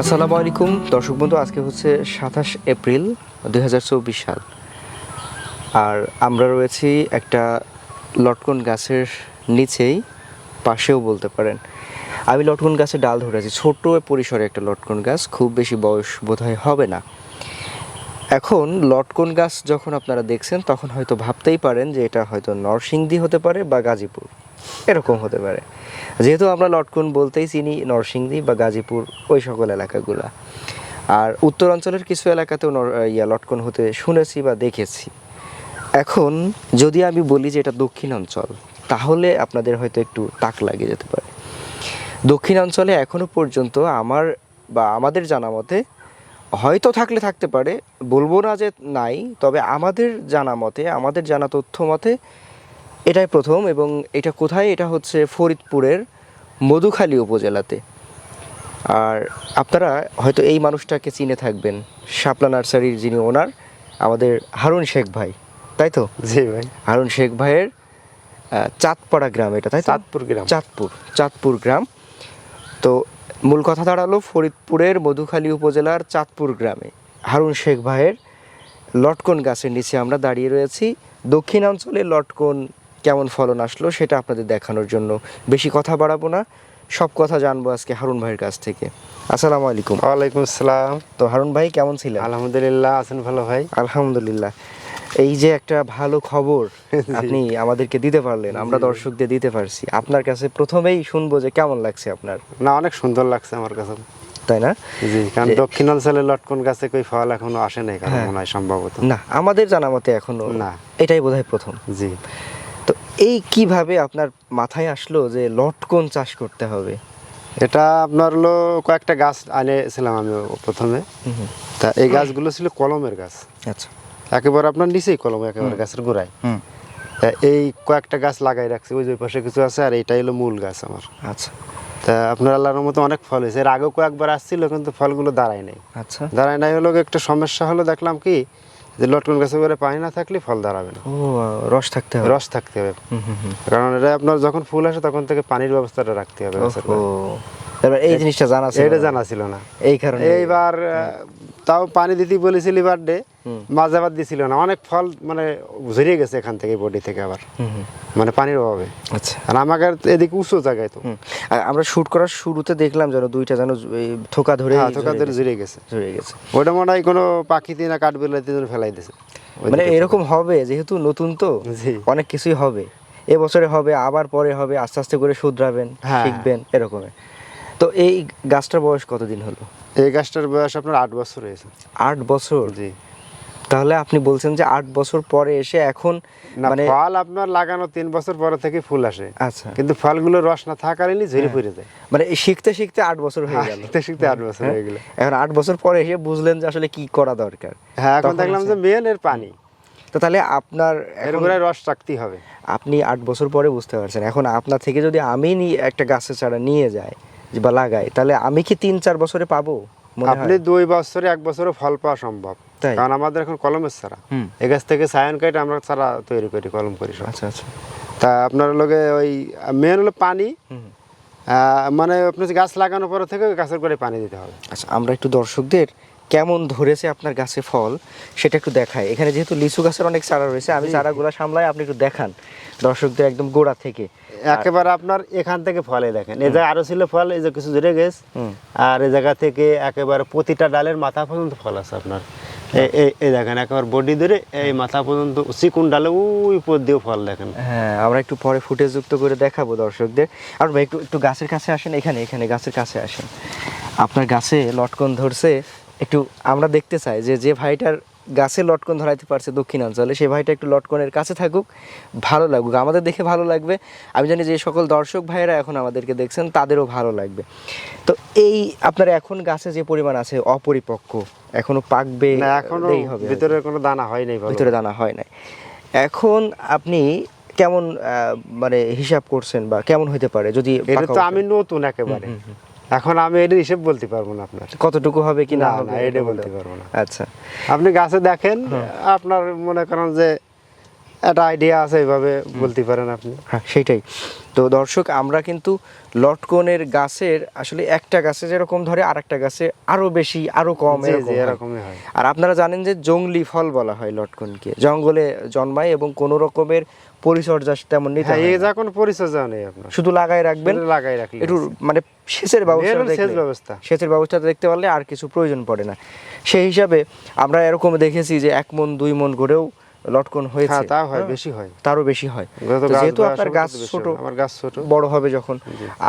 আসসালামু আলাইকুম। দর্শক বন্ধু, আজকে হচ্ছে সাতাশ এপ্রিল দু হাজার চব্বিশ সাল। আর আমরা রয়েছি একটা লটকন গাছের নিচেই, পাশেও বলতে পারেন। আমি লটকন গাছে ডাল ধরেছি। ছোট পরিসরে একটা লটকন গাছ, খুব বেশি বয়স বোধহয় হবে না। এখন লটকন গাছ যখন আপনারা দেখছেন, তখন হয়তো ভাবতেই পারেন যে এটা হয়তো নরসিংদী হতে পারে বা গাজীপুর। এরকম হতে পারে। যেহেতু আমরা লটকন বলতেই চিনি, নরসিংদী বা গাজীপুর, ওই সকল এলাকাগুলা। আর উত্তরাঞ্চলের কিছু এলাকাতেও ইয়া লটকন হতে শুনেছি বা দেখেছি। এখন যদি আমি বলি যে এটা দক্ষিণাঞ্চল, তাহলে আপনাদের হয়তো একটু তাক লাগে যেতে পারে। দক্ষিণাঞ্চলে এখনও পর্যন্ত আমার বা আমাদের জানা মতে হয়তো থাকলে থাকতে পারে, বলব না যে নাই, তবে আমাদের জানা মতে, আমাদের জানা তথ্য মতে এটাই প্রথম এবং এটা কোথায়? এটা হচ্ছে ফরিদপুরের মধুখালী উপজেলাতে। আর আপনারা হয়তো এই মানুষটাকে চিনে থাকবেন শাপলা নার্সারির যিনি ওনার আমাদের হারুন শেখ ভাই। তাই তো? জি ভাই। হারুন শেখ ভাইয়ের চাঁদপাড়া গ্রাম এটা তাই চাঁদপুর গ্রাম। চাঁদপুর চাঁদপুর গ্রাম। তো মূল কথা দাঁড়াল ফরিদপুরের মধুখালী উপজেলার চাঁদপুর গ্রামে। হারুন শেখ ভাইয়ের লটকন গাছের নিচে আমরা দাঁড়িয়ে রয়েছি। দক্ষিণাঞ্চলে লটকন কেমন ফলন আসলো সেটা আপনাদের দেখানোর জন্য। বেশি কথা বাড়াবো না। সব কথা জানব আজকে হারুন ভাইয়ের কাছ থেকে। আসসালামু আলাইকুম। ওয়ালাইকুম আসসালাম। তো হারুন ভাই কেমন ছিলেন? আলহামদুলিল্লাহ আছেন ভালো ভাই। আলহামদুলিল্লাহ। এই যে একটা ভালো খবর আপনি আমাদেরকে দিতে পারলেন আমরা দর্শকদের দিতে পারছি। আপনার কাছে প্রথমেই শুনব যে কেমন লাগছে আপনার। না অনেক সুন্দর লাগছে আমার কাছে। তাই না? জি কারণ যে- দক্ষিণাঞ্চলে লটকন গাছে কই ফল এখনও আসে নাই কারণ হ্যাঁ। মনে হয় সম্ভবত। না আমাদের জানা মতে এখনও না। এটাই বোধহয় প্রথম। জি। এই কীভাবে আপনার মাথায় আসলো যে লটকন চাষ করতে হবে? এটা আপনার হলো কয়েকটা গাছ আনেছিলাম আমি প্রথমে। তা এই গাছগুলো ছিল কলমের গাছ। আচ্ছা। একেবারে আপনার নিচেই কলম একেবারে গাছের গোড়ায়। তা এই কয়েকটা গাছ লাগাই রাখছি ওই যে পাশে কিছু আছে আর এইটাই হলো মূল গাছ আমার। আচ্ছা। তা আপনার আল্লাহর মতো অনেক ফল হয়েছে। এর আগেও কয়েকবার আসছিল কিন্তু ফলগুলো দাঁড়ায় নাই। আচ্ছা। দাঁড়ায় নাই হলো একটা সমস্যা হলো দেখলাম কি যে লটকন গাছে করে পানি না থাকলে ফল দাঁড়াবে না। ও রস থাকতে হবে। রস থাকতে হবে। কারণ এটা আপনার যখন ফুল আসে তখন থেকে পানির ব্যবস্থাটা রাখতে হবে গাছের। এবার এই জিনিসটা জানা ছিল এটা জানা ছিল না। এই কারণে এইবার তাও পানি দিতে বলেছিলি। মাঝে আবার দিছিল না। অনেক ফল মানে ঝরিয়ে গেছে এখান থেকে বডি থেকে আবার। মানে পানির অভাবে। আচ্ছা। আর আমাকে এদিকে উঁচু জায়গায় তো। আমরা শুট করার শুরুতে দেখলাম যেন দুইটা যেন থোকা ধরে হ্যাঁ থোকা ধরে ঝরে গেছে। ঝরে গেছে। ওটা মনে হয় কোনো পাখিতে না কাঠ বেলাতে ফেলাই দিছে। মানে এরকম হবে যেহেতু নতুন তো। অনেক কিছুই হবে। এবছরে হবে আবার পরে হবে আস্তে আস্তে করে শুধরাবেন হ্যাঁ। শিখবেন এরকমের তো এই গাছটার বয়স কতদিন হলো? এই গাছটার বয়স আপনার আট বছর হয়েছে। আট বছর? জি। তাহলে আপনি বলছেন যে আট বছর পরে এসে এখন মানে ফল আপনার লাগানো তিন বছর পরে থেকে ফুল আসে। আচ্ছা। কিন্তু ফলগুলো রস না থাকারই ঝরে পড়ে যায়। মানে শিখতে শিখতে আট বছর হয়ে গেল। শিখতে শিখতে আট বছর হ্যাঁ? হয়ে। গেল এখন আট বছর পরে এসে বুঝলেন যে আসলে কি করা দরকার। হ্যাঁ এখন দেখলাম যে মেন এর পানি। তো তাহলে আপনার এর এখন উপরে রস রাখতেই হবে। আপনি আট বছর পরে বুঝতে পারছেন। এখন আপনার থেকে যদি আমি একটা গাছের চারা নিয়ে যাই বা লাগাই তাহলে আমি কি তিন চার বছরে পাবো আপনি দুই বছরে এক বছরে ফল পাওয়া সম্ভব। কারণ আমাদের এখন কলমের সারা এ এই গাছ থেকে সায়ন কাইটে আমরা সারা তৈরি করি কলম করি সব। আচ্ছা আচ্ছা। তা আপনার লোকে ওই মেন হলো পানি। আহ, মানে আপনি গাছ লাগানোর পরে থেকে গাছের করে পানি দিতে হবে। আচ্ছা আমরা একটু দর্শকদের কেমন ধরেছে আপনার গাছে ফল সেটা একটু দেখায় এখানে যেহেতু লিচু গাছের অনেক চারা রয়েছে আমি চারাগুলো সামলাই আপনি একটু দেখান। দর্শকদের একদম গোড়া থেকে। একেবারে আপনার এখান থেকে ফলে দেখেন। এই জায়গায় আরও ছিল ফল এই যে কিছু ধরে গেছে। আর এই জায়গা থেকে একেবারে প্রতিটা ডালের মাথা পর্যন্ত ফল আছে আপনার। এই- দেখেন একেবারে বডি ধরে এই মাথা পর্যন্ত চিকুন ডালে ওই উপর দিয়েও ফল দেখেন। হ্যাঁ আমরা একটু পরে ফুটেজ যুক্ত করে দেখাবো দর্শকদের। আর ভাই একটু একটু গাছের কাছে আসেন এখানে এখানে গাছের কাছে আসেন। আপনার গাছে লটকন ধরছে একটু আমরা দেখতে চাই যে যে ভাইটার গাছে লটকন ধরাইতে পারছে দক্ষিণাঞ্চলে সেই ভাইটা একটু লটকনের কাছে থাকুক ভালো লাগুক। আমাদের দেখে ভালো লাগবে। আমি জানি যে সকল দর্শক ভাইয়েরা এখন আমাদেরকে দেখছেন তাদেরও ভালো লাগবে। তো এই আপনার এখন গাছে যে পরিমাণ আছে অপরিপক্ক এখনও পাকবে না এখনও। ভিতরে কোনো দানা হয় নাই ভিতরে দানা হয় নাই। এখন আপনি কেমন আহ, মানে হিসাব করছেন বা কেমন হইতে পারে যদি এটা তো আমি নতুন একেবারে। এখন আমি এটা হিসেব বলতে পারব না আপনার। কতটুকু হবে কি না এটা বলতে বলতে- পারব না। আচ্ছা। আপনি গাছে দেখেন আপনার মনে করেন যে একটা আইডিয়া আছে এইভাবে বলতে পারেন আপনি। হ্যাঁ। তো দর্শক আমরা কিন্তু লটকনের গাছের আসলে একটা গাছে যেরকম ধরে আর একটা গাছে আরও বেশি আরও কম হয়। এরকমই হয়। আর আপনারা জানেন যে জংলি ফল বলা হয় লটকনকে। জঙ্গলে জন্মায় এবং কোনো রকমের পরিচর্যা তেমন নিতে হ্যাঁ এই যা কোনো পরিচর্যা নেই আপনার। শুধু লাগাই রাখবেন। লাগাই রাখলে একটু মানে সেচের ব্যবস্থা সেচ ব্যবস্থা। সেচের ব্যবস্থাটা দেখতে পারলে আর কিছু প্রয়োজন পড়ে না। সেই হিসাবে আমরা এরকম দেখেছি যে এক মন দুই মন করেও লটকন হয়েছে। হ্যাঁ তা হয় হ্যাঁ, বেশি হয়। তারও বেশি হয়। যেহেতু আপনার গাছ ছোট আমার গাছ ছোট। বড় হবে যখন।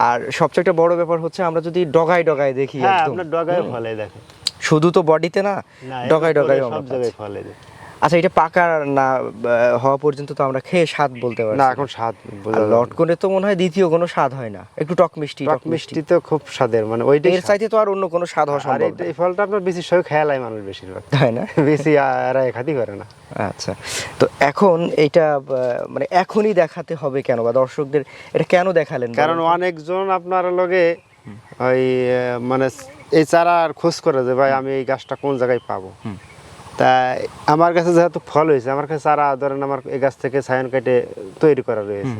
আর সবচেয়ে একটা বড় ব্যাপার হচ্ছে আমরা যদি ডগায় ডগায় দেখি হ্যাঁ একদম। আপনার ডগায় ফলে দেখে শুধু তো বডিতে না ডগায় ডগায় সব জায়গায় ফলে দেয়। আচ্ছা এটা পাকা না হওয়া পর্যন্ত তো আমরা খেয়ে স্বাদ বলতে পারি না এখন স্বাদ লটকনে তো মনে হয় দ্বিতীয় কোনো স্বাদ হয় না। একটু টক মিষ্টি টক মিষ্টি। তো খুব স্বাদের মানে ওইটাই এর চাইতে তো আর অন্য কোনো স্বাদ হওয়া আর সম্ভব এই ফলটা আপনার বেশি সব খেয়ালাই মানুষ বেশিরভাগ। তাই না? বেশি এরা খাতি করে না। আচ্ছা তো এখন এটা মানে এখনই দেখাতে হবে কেন? বা দর্শকদের এটা কেন দেখালেন? কারণ অনেকজন আপনার লগে ওই মানে এই চারা আর খোঁজ করে যে ভাই আমি এই গাছটা কোন জায়গায় পাবো? হুম। তা আমার কাছে যেহেতু ফল হয়েছে আমার কাছে চারা ধরেন আমার এই গাছ থেকে সায়ন কেটে তৈরি করা রয়েছে।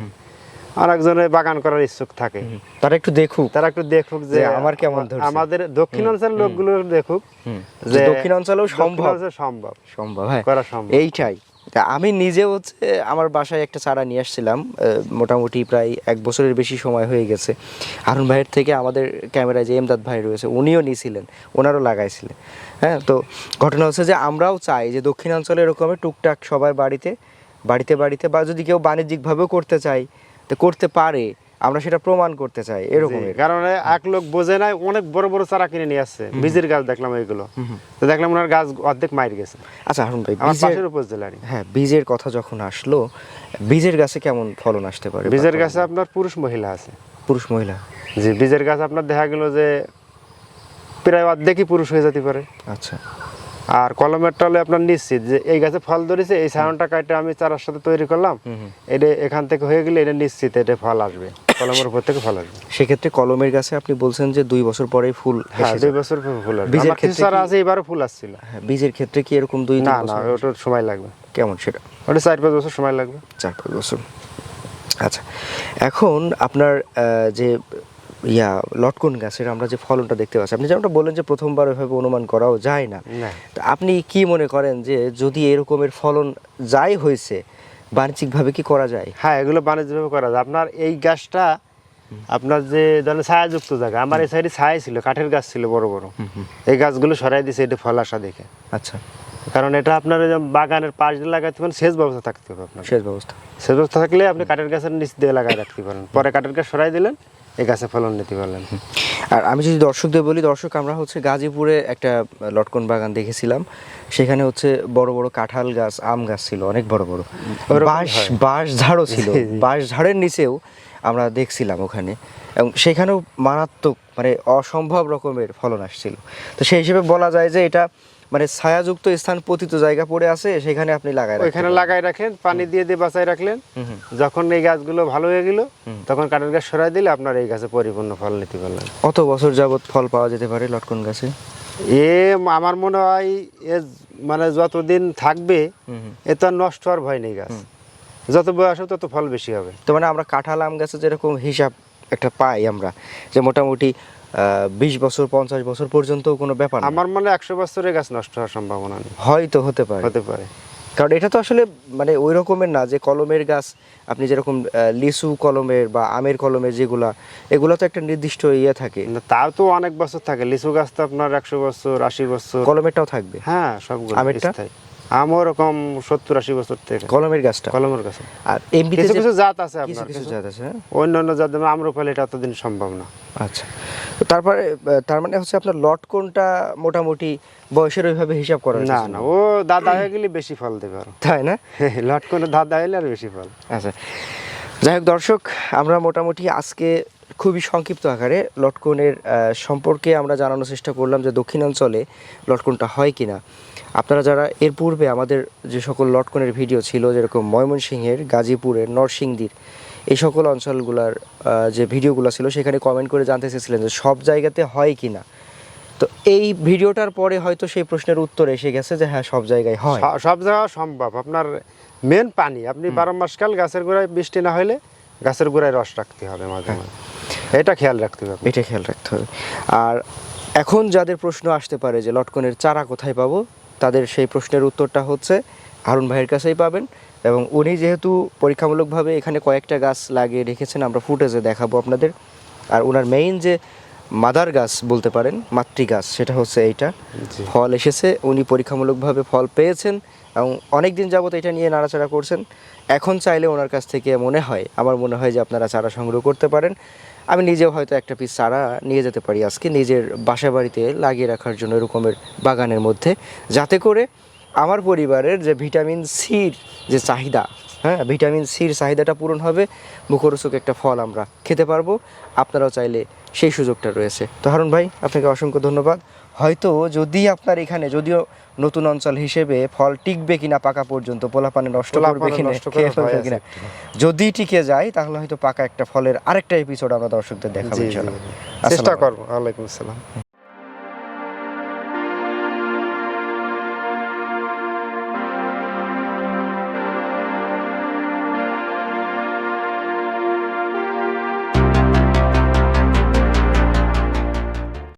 আর একজনের বাগান করার ইচ্ছুক থাকে। তারা একটু দেখুক। তারা একটু দেখুক যে আমার কেমন আমাদের আমাদের দক্ষিণাঞ্চলের লোকগুলো দেখুক যে দক্ষিণ অঞ্চলেও সম্ভব। সম্ভব। সম্ভব হ্যাঁ। করা সম্ভব। এইটাই। তা আমি নিজে হচ্ছে আমার বাসায় একটা চারা নিয়ে আসছিলাম মোটামুটি প্রায় এক বছরের বেশি সময় হয়ে গেছে। হারুন ভাইয়ের থেকে আমাদের ক্যামেরায় যে এমদাদ ভাই রয়েছে, উনিও নিয়েছিলেন, ওনারও লাগাইছিলেন। হ্যাঁ তো ঘটনা হচ্ছে যে আমরাও চাই যে দক্ষিণাঞ্চলে এরকমের টুকটাক সবার বাড়িতে বাড়িতে বাড়িতে বা যদি কেউ বাণিজ্যিকভাবেও করতে চায়, তো করতে পারে। আমরা সেটা প্রমাণ করতে চাই এরকমের জি, কারণ এক লোক বোঝে নাই অনেক বড় বড় চারা কিনে নিয়ে আসছে। বীজের গাছ দেখলাম এইগুলো তো দেখলাম ওনার গাছ অর্ধেক মাইর গেছে। আচ্ছা হারুন ভাই আমার পাশের উপজেলারই। হ্যাঁ বীজের কথা যখন আসলো বীজের গাছে কেমন ফলন আসতে পারে বীজের গাছে আপনার পুরুষ মহিলা আছে। পুরুষ মহিলা? জি বীজের গাছ আপনার দেখা গেল যে প্রায় অর্ধেকই পুরুষ হয়ে যেতে পারে। আচ্ছা। আর কলমের টলে আপনার নিশ্চিত যে এই গাছে ফল ধরেছে এই সায়নটা কাটে আমি চারার সাথে তৈরি করলাম। এটা এখান থেকে হয়ে গেলে এটা নিশ্চিত এটা ফল আসবে। কলমের উপর থেকে ফল আসবে। সেক্ষেত্রে কলমের গাছে আপনি বলছেন যে দুই বছর পরেই ফুল হ্যাঁ দুই বছর পর ফুল আসবে। বীজের ক্ষেত্রে আছে এবারও ফুল আসছিল। হ্যাঁ, বীজের ক্ষেত্রে কি এরকম দুই না না ওটার সময় লাগবে। কেমন সেটা? ওটা চার পাঁচ বছর সময় লাগবে। চার পাঁচ বছর। আচ্ছা এখন আপনার আহ, যে ইয়া লটকন গাছের আমরা যে ফলনটা দেখতে পাচ্ছি আপনি যেমনটা বললেন যে প্রথমবার ওইভাবে অনুমান করাও যায় না। না। তা আপনি কি মনে করেন যে যদি এরকমের ফলন যাই হয়েছে বাণিজ্যিকভাবে কি করা যায়? হ্যাঁ এগুলো বাণিজ্যিকভাবে করা যায়। আপনার এই গাছটা আপনার যে ধরেন ছায়াযুক্ত জায়গা আমার এই সাইডে ছায়া ছিল কাঠের গাছ ছিল বড় বড়। এই গাছগুলো সরাই দিয়েছে এটা ফল আসা দেখে। আচ্ছা। কারণ এটা আপনার বাগানের পাশ দিয়ে লাগাতে পারেন সেচ ব্যবস্থা থাকতে হবে আপনার। সেচ ব্যবস্থা। সেচ ব্যবস্থা থাকলে আপনি কাঠের গাছের নিচ দিয়ে লাগাই রাখতে পারেন। পরে কাঠের গাছ সরাই দিলেন এই গাছে ফলন নিতে পারলেন। আর আমি যদি দর্শকদের বলি দর্শক আমরা হচ্ছে গাজীপুরে একটা লটকন বাগান দেখেছিলাম। সেখানে হচ্ছে বড় বড় কাঁঠাল গাছ আম গাছ ছিল অনেক বড় বড়। বাঁশ। বাঁশ ঝাড়ও ছিল। বাঁশ ঝাড়ের নিচেও আমরা দেখছিলাম ওখানে। এবং সেখানেও মারাত্মক মানে অসম্ভব রকমের ফলন আসছিল। তো সেই হিসেবে বলা যায় যে এটা মানে ছায়াযুক্ত স্থান পতিত জায়গা পড়ে আছে সেখানে আপনি লাগাই ওইখানে। লাগাই রাখেন পানি দিয়ে দিয়ে বাঁচাই রাখলেন। যখন এই গাছগুলো ভালো হয়ে গেল তখন কাঠের গাছ সরাই দিলে আপনার এই গাছে পরিপূর্ণ ফল নিতে পারলেন। কত বছর যাবত ফল পাওয়া যেতে পারে লটকন গাছে? এ আমার মনে হয় এ মানে যতদিন থাকবে। এ তো নষ্ট হওয়ার ভয় নেই গাছ। যত বয়স হবে তত ফল বেশি হবে। তো মানে আমরা কাঁঠাল আম গাছে যেরকম হিসাব একটা পাই আমরা যে মোটামুটি বিশ বছর পঞ্চাশ বছর পর্যন্ত কোনো ব্যাপার আমার মনে একশো বছরের গাছ নষ্ট হওয়ার সম্ভাবনা নেই। হয়তো হতে পারে। হতে পারে। কারণ এটা তো আসলে মানে ওই রকমের না যে কলমের গাছ আপনি যেরকম লিচু কলমের বা আমের কলমের যেগুলা এগুলো তো একটা নির্দিষ্ট ইয়ে থাকে। তাও তো অনেক বছর থাকে। লিচু গাছ তো আপনার একশো বছর আশি বছর। কলমেরটাও থাকবে? হ্যাঁ সবগুলো আমেরটা? আমও ওরকম সত্তর আশি বছর থেকে। কলমের গাছটা? কলমের গাছে। আর এমনিতে কিছু কিছু জাত আছে আপনার কিছু জাত আছে হ্যাঁ? অন্যান্য জাত যেমন আম্রফল এটা অতদিন সম্ভব না। আচ্ছা। তারপরে তার মানে হচ্ছে আপনার লটকনটা মোটামুটি বয়সের ওইভাবে হিসাব করা না না ও দাদা হয়ে গেলে বেশি ফল দেবে আরও। তাই না? লটকনে দাদা হলে আর বেশি ফল। আচ্ছা। যাই হোক দর্শক আমরা মোটামুটি আজকে খুবই সংক্ষিপ্ত আকারে লটকনের সম্পর্কে আমরা জানানোর চেষ্টা করলাম যে দক্ষিণাঞ্চলে লটকনটা হয় কিনা। আপনারা যারা এর পূর্বে আমাদের যে সকল লটকনের ভিডিও ছিল যেরকম ময়মনসিংহের গাজীপুরের নরসিংদীর এই সকল অঞ্চলগুলার যে ভিডিওগুলো ছিল সেখানে কমেন্ট করে জানতে চেয়েছিলেন যে সব জায়গাতে হয় কিনা। তো এই ভিডিওটার পরে হয়তো সেই প্রশ্নের উত্তর এসে গেছে যে হ্যাঁ সব জায়গায় হয়। সব জায়গা সম্ভব। আপনার মেন পানি আপনি বারো মাসকাল গাছের গোড়ায় বৃষ্টি না হলে গাছের গোড়ায় রস রাখতে হবে মাঝে মাঝে। এটা খেয়াল রাখতে হবে। এটা খেয়াল রাখতে হবে। আর এখন যাদের প্রশ্ন আসতে পারে যে লটকনের চারা কোথায় পাবো তাদের সেই প্রশ্নের উত্তরটা হচ্ছে হারুন ভাইয়ের কাছেই পাবেন এবং উনি যেহেতু পরীক্ষামূলকভাবে এখানে কয়েকটা গাছ লাগিয়ে রেখেছেন আমরা ফুটেজে দেখাবো আপনাদের। আর ওনার মেইন যে মাদার গাছ বলতে পারেন মাতৃ গাছ সেটা হচ্ছে এইটা। ফল এসেছে উনি পরীক্ষামূলকভাবে ফল পেয়েছেন এবং অনেক দিন যাবত এটা নিয়ে নাড়াচাড়া করছেন। এখন চাইলে ওনার কাছ থেকে মনে হয় আমার মনে হয় যে আপনারা চারা সংগ্রহ করতে পারেন। আমি নিজেও হয়তো একটা পিস চারা নিয়ে যেতে পারি আজকে নিজের বাসা বাড়িতে লাগিয়ে রাখার জন্য এরকমের বাগানের মধ্যে। যাতে করে আমার পরিবারের যে ভিটামিন সির যে চাহিদা হ্যাঁ ভিটামিন সির চাহিদাটা পূরণ হবে, মুখরোচক একটা ফল আমরা খেতে পারব। আপনারাও চাইলে সেই সুযোগটা রয়েছে। তো হারুন ভাই, আপনাকে অসংখ্য ধন্যবাদ। হয়তো যদি আপনার এখানে যদিও নতুন অঞ্চল হিসেবে ফল টিকবে কিনা পাকা পর্যন্ত পোলাপানে নষ্ট করবে কিনা খেয়ে ফেলবে কিনা যদি টিকে যায় তাহলে হয়তো পাকা একটা ফলের আরেকটা এপিসোড আমরা দর্শকদের দেখাবো। চেষ্টা করব আলাইকুম। আসসালাম